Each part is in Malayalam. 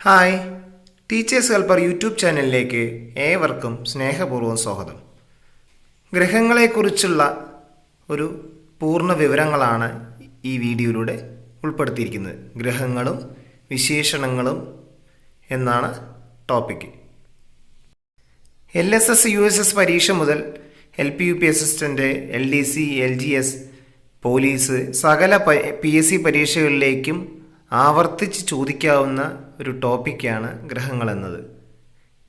ഹായ്. ടീച്ചേഴ്സ് ഹെൽപ്പർ യൂട്യൂബ് ചാനലിലേക്ക് ഏവർക്കും സ്നേഹപൂർവം സ്വാഗതം. ഗ്രഹങ്ങളെക്കുറിച്ചുള്ള ഒരു പൂർണ വിവരങ്ങളാണ് ഈ വീഡിയോയിലൂടെ ഉൾപ്പെടുത്തിയിരിക്കുന്നത്. ഗ്രഹങ്ങളും വിശേഷണങ്ങളും എന്നാണ് topic L S S U S S പരീക്ഷ മുതൽ L P U P assistant L D C L G S police സകല പി എസ് സി പരീക്ഷകളിലേക്കും ആവർത്തിച്ച് ചോദിക്കാവുന്ന ഒരു ടോപ്പിക്കാണ് ഗ്രഹങ്ങൾ എന്നത്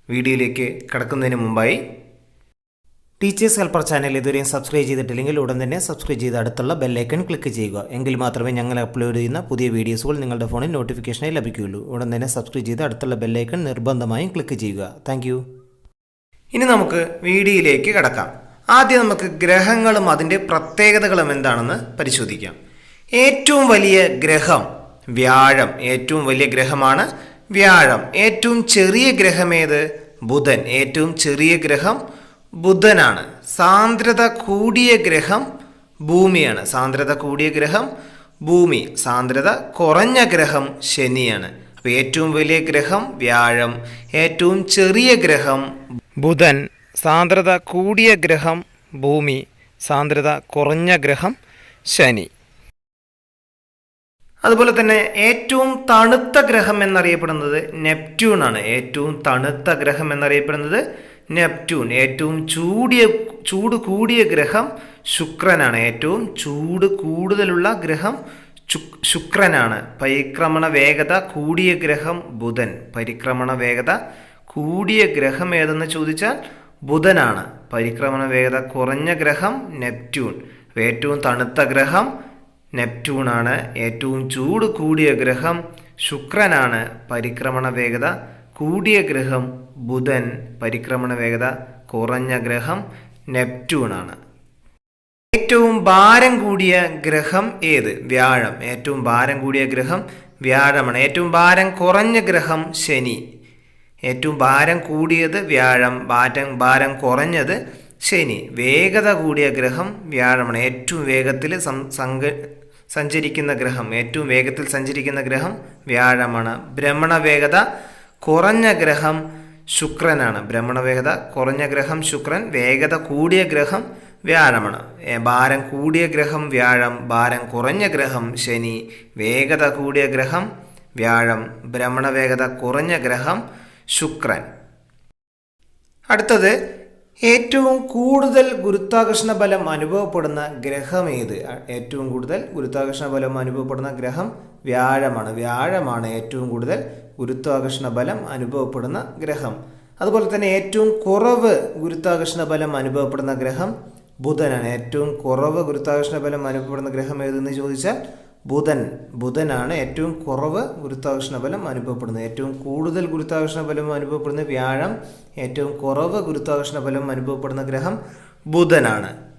വീഡിയോയിലേക്ക് കടക്കുന്നതിന് മുമ്പായി ടീച്ചേഴ്സ് ഹെൽപ്പർ ചാനൽ ഇതുവരെയും സബ്സ്ക്രൈബ് ചെയ്തിട്ടില്ലെങ്കിൽ ഉടൻ തന്നെ സബ്സ്ക്രൈബ് ചെയ്ത് അടുത്തുള്ള ബെല്ലൈക്കൺ ക്ലിക്ക് ചെയ്യുക. എങ്കിൽ മാത്രമേ ഞങ്ങൾ അപ്ലോഡ് ചെയ്യുന്ന പുതിയ വീഡിയോസുകൾ നിങ്ങളുടെ ഫോണിൽ നോട്ടിഫിക്കേഷനായി ലഭിക്കുകയുള്ളൂ. ഉടൻ തന്നെ സബ്സ്ക്രൈബ് ചെയ്ത് അടുത്തുള്ള ബെല്ലൈക്കൺ നിർബന്ധമായും ക്ലിക്ക് ചെയ്യുക. താങ്ക് ഇനി നമുക്ക് വീഡിയോയിലേക്ക് കടക്കാം. ആദ്യം നമുക്ക് ഗ്രഹങ്ങളും അതിന്റെ പ്രത്യേകതകളും എന്താണെന്ന് പരിശോധിക്കാം. ഏറ്റവും വലിയ ഗ്രഹം വ്യാഴം ഏറ്റവും വലിയ ഗ്രഹമാണ് വ്യാഴം. ഏറ്റവും ചെറിയ ഗ്രഹമേത്? ബുധൻ. ഏറ്റവും ചെറിയ ഗ്രഹം ബുധനാണ്. സാന്ദ്രത കൂടിയ ഗ്രഹം ഭൂമിയാണ്. സാന്ദ്രത കൂടിയ ഗ്രഹം ഭൂമി. സാന്ദ്രത കുറഞ്ഞ ഗ്രഹം ശനിയാണ്. അപ്പോൾ ഏറ്റവും വലിയ ഗ്രഹം വ്യാഴം. ഏറ്റവും ചെറിയ ഗ്രഹം ബുധൻ. സാന്ദ്രത കൂടിയ ഗ്രഹം ഭൂമി. സാന്ദ്രത കുറഞ്ഞ ഗ്രഹം ശനി. അതുപോലെ തന്നെ ഏറ്റവും തണുത്ത ഗ്രഹം എന്നറിയപ്പെടുന്നത് നെപ്റ്റ്യൂൺ ആണ്. ഏറ്റവും തണുത്ത ഗ്രഹം എന്നറിയപ്പെടുന്നത് നെപ്റ്റ്യൂൺ. ഏറ്റവും ചൂടിയ ചൂട് കൂടിയ ഗ്രഹം ശുക്രനാണ്. ഏറ്റവും ചൂട് കൂടുതലുള്ള ഗ്രഹം ശുക്രനാണ്. പരിക്രമണ വേഗത കൂടിയ ഗ്രഹം ബുധൻ. പരിക്രമണ വേഗത കൂടിയ ഗ്രഹം ഏതെന്ന് ചോദിച്ചാൽ ബുധനാണ്. പരിക്രമണ വേഗത കുറഞ്ഞ ഗ്രഹം നെപ്റ്റ്യൂൺ. ഏറ്റവും തണുത്ത ഗ്രഹം നെപ്റ്റ്യൂണാണ് ഏറ്റവും ചൂട് കൂടിയ ഗ്രഹം ശുക്രനാണ് പരിക്രമണ വേഗത. കൂടിയ ഗ്രഹം ബുധൻ പരിക്രമണ വേഗത. കുറഞ്ഞ ഗ്രഹം നെപ്റ്റ്യൂണാണ്. ഏറ്റവും ഭാരം കൂടിയ ഗ്രഹം ഏത്? വ്യാഴം. ഏറ്റവും ഭാരം കൂടിയ ഗ്രഹം വ്യാഴമാണ്. ഏറ്റവും ഭാരം കുറഞ്ഞ ഗ്രഹം ശനി. ഏറ്റവും ഭാരം കൂടിയത് വ്യാഴം. ഭാരം ഭാരം കുറഞ്ഞത് ശനി. വേഗത കൂടിയ ഗ്രഹം വ്യാഴമാണ്. ഏറ്റവും വേഗത്തിൽ സങ്ക സഞ്ചരിക്കുന്ന ഗ്രഹം ഏറ്റവും വേഗത്തിൽ സഞ്ചരിക്കുന്ന ഗ്രഹം വ്യാഴമാണ്. ഭ്രമണ വേഗത കുറഞ്ഞ ഗ്രഹം ശുക്രനാണ്. ഭ്രമണ വേഗത കുറഞ്ഞ ഗ്രഹം ശുക്രൻ വേഗത കൂടിയ ഗ്രഹം വ്യാഴമാണ്. ഭാരം കൂടിയ ഗ്രഹം വ്യാഴം ഭാരം കുറഞ്ഞ ഗ്രഹം ശനി വേഗത കൂടിയ ഗ്രഹം വ്യാഴം ഭ്രമണ വേഗത കുറഞ്ഞ ഗ്രഹം ശുക്രൻ. അടുത്തത് ഏറ്റവും കൂടുതൽ ഗുരുത്വാകർഷണ ബലം അനുഭവപ്പെടുന്ന ഗ്രഹം ഏത്? ഏറ്റവും കൂടുതൽ ഗുരുത്വാകർഷണ ബലം അനുഭവപ്പെടുന്ന ഗ്രഹം വ്യാഴമാണ്. വ്യാഴമാണ് ഏറ്റവും കൂടുതൽ ഗുരുത്വാകർഷണ ബലം അനുഭവപ്പെടുന്ന ഗ്രഹം. അതുപോലെ തന്നെ ഏറ്റവും കുറവ് ഗുരുത്വാകർഷണ ബലം അനുഭവപ്പെടുന്ന ഗ്രഹം ബുധനാണ്. ഏറ്റവും കുറവ് ഗുരുത്വാകർഷണ ബലം അനുഭവപ്പെടുന്ന ഗ്രഹം ഏതെന്ന് ചോദിച്ചാൽ ബുധൻ. ബുധനാണ് ഏറ്റവും കുറവ് ഗുരുത്വാകർഷണ ബലം അനുഭവപ്പെടുന്നത്. ഏറ്റവും കൂടുതൽ ഗുരുത്വാകർഷണ ബലം അനുഭവപ്പെടുന്ന വ്യാഴം ഏറ്റവും കുറവ് ഗുരുത്വാകർഷണ ബലം അനുഭവപ്പെടുന്ന ഗ്രഹം ബുധനാണ്.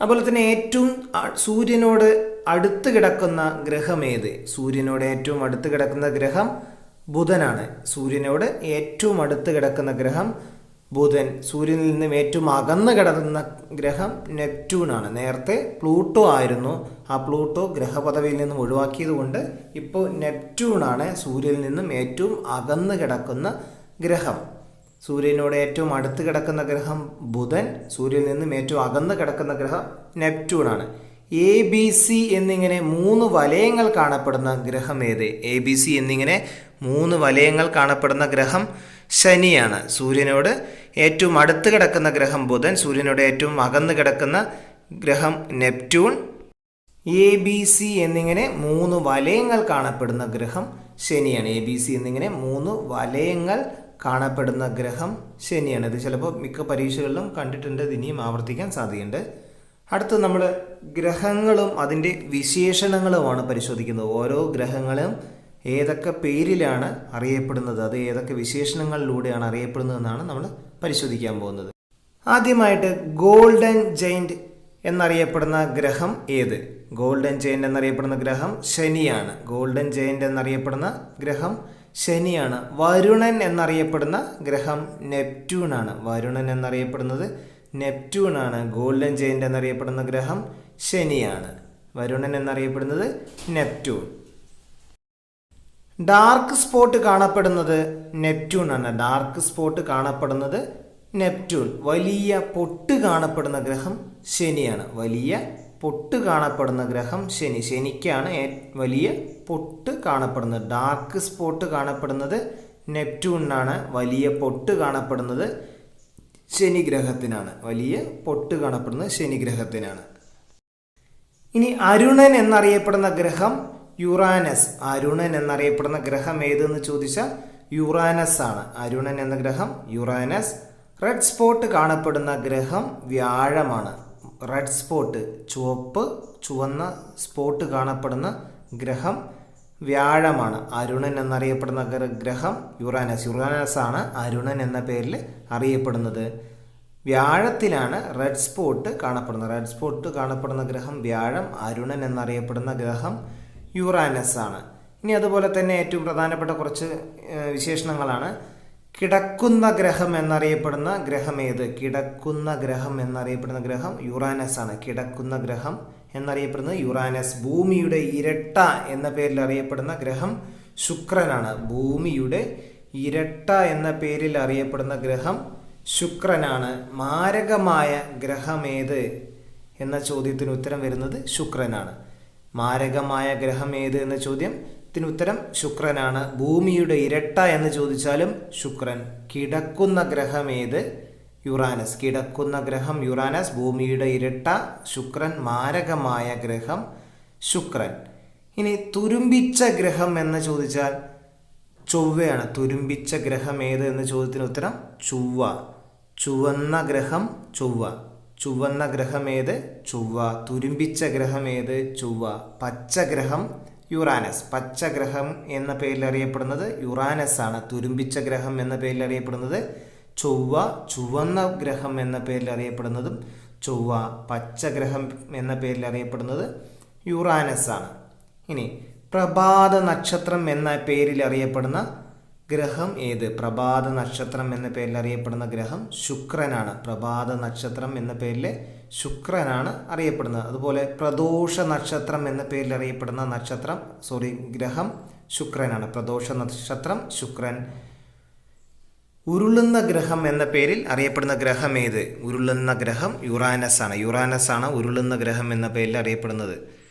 അതുപോലെ തന്നെ ഏറ്റവും സൂര്യനോട് അടുത്ത് കിടക്കുന്ന ഗ്രഹം ഏത്? സൂര്യനോട് ഏറ്റവും അടുത്ത് കിടക്കുന്ന ഗ്രഹം ബുധനാണ്. സൂര്യനോട് ഏറ്റവും അടുത്ത് കിടക്കുന്ന ഗ്രഹം ബുധൻ സൂര്യനിൽ നിന്നും ഏറ്റവും അകന്ന് കിടക്കുന്ന ഗ്രഹം നെപ്റ്റ്യൂണാണ്. നേരത്തെ പ്ലൂട്ടോ ആയിരുന്നു. ആ പ്ലൂട്ടോ ഗ്രഹപദവിയിൽ നിന്നും ഒഴിവാക്കിയതുകൊണ്ട് ഇപ്പോൾ നെപ്റ്റ്യൂണാണ് സൂര്യനിൽ നിന്നും ഏറ്റവും അകന്ന് കിടക്കുന്ന ഗ്രഹം. സൂര്യനോട് ഏറ്റവും അടുത്ത് കിടക്കുന്ന ഗ്രഹം ബുധൻ സൂര്യനിൽ നിന്നും ഏറ്റവും അകന്ന് കിടക്കുന്ന ഗ്രഹം നെപ്റ്റ്യൂണാണ്. എ ബി സി എന്നിങ്ങനെ മൂന്ന് വലയങ്ങൾ കാണപ്പെടുന്ന ഗ്രഹം ഏത്? എ ബി സി എന്നിങ്ങനെ മൂന്ന് വലയങ്ങൾ കാണപ്പെടുന്ന ഗ്രഹം ശനിയാണ്. സൂര്യനോട് ഏറ്റവും അടുത്ത് കിടക്കുന്ന ഗ്രഹം ബുധൻ സൂര്യനോട് ഏറ്റവും അകന്ന് കിടക്കുന്ന ഗ്രഹം നെപ്റ്റ്യൂൺ. എ ബി സി എന്നിങ്ങനെ മൂന്ന് വലയങ്ങൾ കാണപ്പെടുന്ന ഗ്രഹം ശനിയാണ്. എ ബി സി എന്നിങ്ങനെ മൂന്ന് വലയങ്ങൾ കാണപ്പെടുന്ന ഗ്രഹം ശനിയാണ്. ഇത് ചിലപ്പോൾ മിക്ക പരീക്ഷകളിലും കണ്ടിട്ടുണ്ട്. ഇനിയും ആവർത്തിക്കാൻ സാധ്യതയുണ്ട്. അടുത്ത് നമ്മൾ ഗ്രഹങ്ങളും അതിന്റെ വിശേഷണങ്ങളുമാണ് പരിശോധിക്കുന്നത്. ഓരോ ഗ്രഹങ്ങളും ഏതൊക്കെ പേരിലാണ് അറിയപ്പെടുന്നത്? അത് ഏതൊക്കെ വിശേഷണങ്ങളിലൂടെയാണ് അറിയപ്പെടുന്നതെന്നാണ് നമ്മൾ പരിശോധിക്കാൻ പോകുന്നത്. ആദ്യമായിട്ട് ഗോൾഡൻ ജെയിന്റ് എന്നറിയപ്പെടുന്ന ഗ്രഹം ഏത്? ഗോൾഡൻ ജെയിന്റ് എന്നറിയപ്പെടുന്ന ഗ്രഹം ശനിയാണ്. ഗോൾഡൻ ജെയിന്റ് എന്നറിയപ്പെടുന്ന ഗ്രഹം ശനിയാണ്. വരുണൻ എന്നറിയപ്പെടുന്ന ഗ്രഹം നെപ്റ്റ്യൂൺ ആണ് വരുണൻ എന്നറിയപ്പെടുന്നത് നെപ്റ്റ്യൂൺ ആണ് ഗോൾഡൻ ജെയിന്റ് എന്നറിയപ്പെടുന്ന ഗ്രഹം ശനിയാണ്. വരുണൻ എന്നറിയപ്പെടുന്നത് നെപ്റ്റ്യൂൺ. ഡാർക്ക് സ്പോട്ട് കാണപ്പെടുന്നത് നെപ്റ്റ്യൂൺ ആണ്. ഡാർക്ക് സ്പോട്ട് കാണപ്പെടുന്നത് നെപ്റ്റ്യൂൺ വലിയ പൊട്ട് കാണപ്പെടുന്ന ഗ്രഹം ശനിയാണ്. വലിയ പൊട്ട് കാണപ്പെടുന്ന ഗ്രഹം ശനി. ശനിക്കാണ് വലിയ പൊട്ട് കാണപ്പെടുന്നത്. ഡാർക്ക് സ്പോട്ട് കാണപ്പെടുന്നത് നെപ്റ്റ്യൂണിനാണ് വലിയ പൊട്ട് കാണപ്പെടുന്നത് ശനി ഗ്രഹത്തിനാണ്. വലിയ പൊട്ട് കാണപ്പെടുന്നത് ശനി ഗ്രഹത്തിനാണ്. ഇനി അരുണൻ എന്നറിയപ്പെടുന്ന ഗ്രഹം യുറാനസ് അരുണൻ എന്നറിയപ്പെടുന്ന ഗ്രഹം ഏതെന്ന് ചോദിച്ചാൽ യുറാനസ് ആണ്. അരുണൻ എന്ന ഗ്രഹം യുറാനസ്. റെഡ് സ്പോട്ട് കാണപ്പെടുന്ന ഗ്രഹം വ്യാഴമാണ്. റെഡ് സ്പോട്ട് ചുവപ്പ് ചുവന്ന സ്പോട്ട് കാണപ്പെടുന്ന ഗ്രഹം വ്യാഴമാണ്. അരുണൻ എന്നറിയപ്പെടുന്ന ഗ്രഹം യുറാനസ്. യുറാനസ് ആണ് അരുണൻ എന്ന പേരിൽ അറിയപ്പെടുന്നത്. വ്യാഴത്തിലാണ് റെഡ് സ്പോട്ട് കാണപ്പെടുന്നത്. റെഡ് സ്പോട്ട് കാണപ്പെടുന്ന ഗ്രഹം വ്യാഴം അരുണൻ എന്നറിയപ്പെടുന്ന ഗ്രഹം യുറാനസ് ആണ്. ഇനി അതുപോലെ തന്നെ ഏറ്റവും പ്രധാനപ്പെട്ട കുറച്ച് വിശേഷണങ്ങളാണ്. കിടക്കുന്ന ഗ്രഹം എന്നറിയപ്പെടുന്ന ഗ്രഹം ഏത്? കിടക്കുന്ന ഗ്രഹം എന്നറിയപ്പെടുന്ന ഗ്രഹം യുറാനസ് ആണ്. കിടക്കുന്ന ഗ്രഹം എന്നറിയപ്പെടുന്നത് യുറാനസ്. ഭൂമിയുടെ ഇരട്ട എന്ന പേരിൽ അറിയപ്പെടുന്ന ഗ്രഹം ശുക്രനാണ് ഭൂമിയുടെ ഇരട്ട എന്ന പേരിൽ അറിയപ്പെടുന്ന ഗ്രഹം ശുക്രനാണ് മാരകമായ ഗ്രഹമേത് എന്ന ചോദ്യത്തിന് ഉത്തരം വരുന്നത് ശുക്രനാണ്. മാരകമായ ഗ്രഹം ഏത് എന്ന ചോദ്യത്തിന് ഉത്തരം ശുക്രനാണ്. ഭൂമിയുടെ ഇരട്ട എന്ന് ചോദിച്ചാലും ശുക്രൻ. കിടക്കുന്ന ഗ്രഹം ഏത്? യുറാനസ്. കിടക്കുന്ന ഗ്രഹം യുറാനസ്. ഭൂമിയുടെ ഇരട്ട ശുക്രൻ. മാരകമായ ഗ്രഹം ശുക്രൻ. ഇനി തുരുമ്പിച്ച ഗ്രഹം എന്ന് ചോദിച്ചാൽ ചൊവ്വയാണ്. തുരുമ്പിച്ച ഗ്രഹം ഏത് എന്ന ചോദ്യത്തിന് ഉത്തരം ചൊവ്വ. ചുവന്ന ഗ്രഹം ചൊവ്വ. ചുവന്ന ഗ്രഹമേത്? ചൊവ്വ. തുരുമ്പിച്ച ഗ്രഹമേത്? ചൊവ്വ. പച്ചഗ്രഹം യുറാനസ്. പച്ചഗ്രഹം എന്ന പേരിൽ അറിയപ്പെടുന്നത് യുറാനസ് ആണ്. തുരുമ്പിച്ച ഗ്രഹം എന്ന പേരിൽ അറിയപ്പെടുന്നത് ചൊവ്വ. ചുവന്ന ഗ്രഹം എന്ന പേരിൽ അറിയപ്പെടുന്നതും ചൊവ്വ. പച്ചഗ്രഹം എന്ന പേരിൽ അറിയപ്പെടുന്നത് യുറാനസ് ആണ്. ഇനി പ്രഭാത നക്ഷത്രം എന്ന പേരിൽ അറിയപ്പെടുന്ന ഗ്രഹം ഏത്? പ്രഭാത നക്ഷത്രം എന്ന പേരിൽ അറിയപ്പെടുന്ന ഗ്രഹം ശുക്രനാണ്. പ്രഭാത നക്ഷത്രം എന്ന പേരിൽ ശുക്രനാണ് അറിയപ്പെടുന്നത്. അതുപോലെ പ്രദോഷ നക്ഷത്രം എന്ന പേരിൽ അറിയപ്പെടുന്ന നക്ഷത്രം സോറി ഗ്രഹം ശുക്രനാണ്. പ്രദോഷ നക്ഷത്രം ശുക്രൻ. ഉരുളുന്ന ഗ്രഹം എന്ന പേരിൽ അറിയപ്പെടുന്ന ഗ്രഹം ഏത്? ഉരുളുന്ന ഗ്രഹം യുറാനസ് ആണ് യുറാനസ് ആണ് ഉരുളുന്ന ഗ്രഹം എന്ന പേരിൽ അറിയപ്പെടുന്നത്.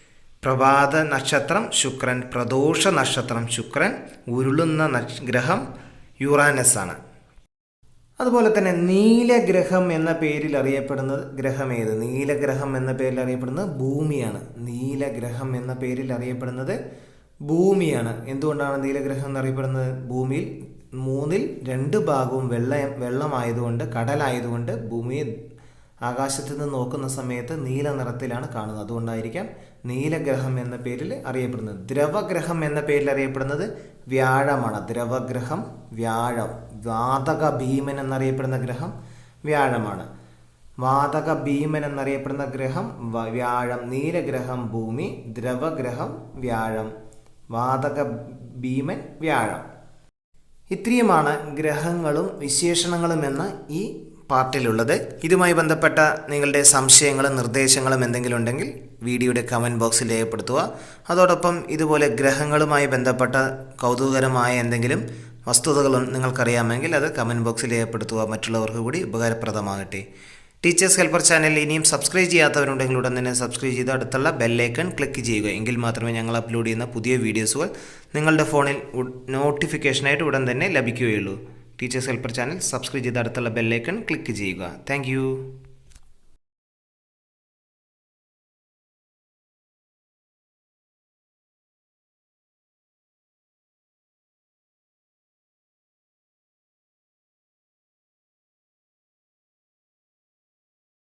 പ്രഭാത നക്ഷത്രം ശുക്രൻ പ്രദോഷ നക്ഷത്രം ശുക്രൻ ഉരുളുന്ന ഗ്രഹം യുറാനസ് ആണ് അതുപോലെ തന്നെ നീലഗ്രഹം എന്ന പേരിൽ അറിയപ്പെടുന്നത് ഗ്രഹം ഏത്? നീലഗ്രഹം എന്ന പേരിൽ അറിയപ്പെടുന്നത് ഭൂമിയാണ്. നീലഗ്രഹം എന്ന പേരിൽ അറിയപ്പെടുന്നത് ഭൂമിയാണ്. എന്തുകൊണ്ടാണ് നീലഗ്രഹം എന്നറിയപ്പെടുന്നത് ഭൂമിയിൽ മൂന്നിൽ രണ്ട് ഭാഗവും വെള്ള വെള്ളമായതുകൊണ്ട് കടലായതുകൊണ്ട് ഭൂമിയെ ആകാശത്ത് നിന്ന് നോക്കുന്ന സമയത്ത് നീല നിറത്തിലാണ് കാണുന്നത്. അതുകൊണ്ടായിരിക്കാം നീലഗ്രഹം എന്ന പേരിൽ അറിയപ്പെടുന്നത്. ദ്രവഗ്രഹം എന്ന പേരിൽ അറിയപ്പെടുന്നത് വ്യാഴമാണ്. ദ്രവഗ്രഹം വ്യാഴം. വാതക ഭീമൻ എന്നറിയപ്പെടുന്ന ഗ്രഹം വ്യാഴമാണ്. വാതക ഭീമൻ എന്നറിയപ്പെടുന്ന ഗ്രഹം വ്യാഴം. നീലഗ്രഹം ഭൂമി ദ്രവഗ്രഹം വ്യാഴം. വാതക ഭീമൻ വ്യാഴം. ഇത്രയുമാണ് ഗ്രഹങ്ങളും വിശേഷണങ്ങളും എന്ന ഈ പാർട്ടിലുള്ളത്. ഇതുമായി ബന്ധപ്പെട്ട നിങ്ങളുടെ സംശയങ്ങളും നിർദ്ദേശങ്ങളും എന്തെങ്കിലും ഉണ്ടെങ്കിൽ വീഡിയോയുടെ കമന്റ് ബോക്സിൽ രേഖപ്പെടുത്തുക. അതോടൊപ്പം ഇതുപോലെ ഗ്രഹങ്ങളുമായി ബന്ധപ്പെട്ട കൗതുകകരമായ എന്തെങ്കിലും വസ്തുതകൾ നിങ്ങൾക്കറിയാമെങ്കിൽ അത് കമന്റ് ബോക്സിൽ രേഖപ്പെടുത്തുക. മറ്റുള്ളവർക്ക് കൂടി ഉപകാരപ്രദമാകട്ടെ. ടീച്ചേഴ്സ് ഹെൽപ്പർ ചാനൽ ഇനിയും സബ്സ്ക്രൈബ് ചെയ്യാത്തവരുണ്ടെങ്കിൽ ഉടൻ തന്നെ സബ്സ്ക്രൈബ് ചെയ്ത് അടുത്തുള്ള ബെല്ലൈക്കൺ ക്ലിക്ക് ചെയ്യുക. എങ്കിൽ മാത്രമേ ഞങ്ങൾ അപ്ലോഡ് ചെയ്യുന്ന പുതിയ വീഡിയോസുകൾ നിങ്ങളുടെ ഫോണിൽ നോട്ടിഫിക്കേഷനായിട്ട് ഉടൻ തന്നെ ലഭിക്കുകയുള്ളൂ. ടീച്ചേഴ്സ് ഹെൽപ്പർ ചാനൽ സബ്സ്ക്രൈബ് ചെയ്ത് അടുത്തുള്ള ബെല്ലൈക്കൺ ക്ലിക്ക് ചെയ്യുക. താങ്ക്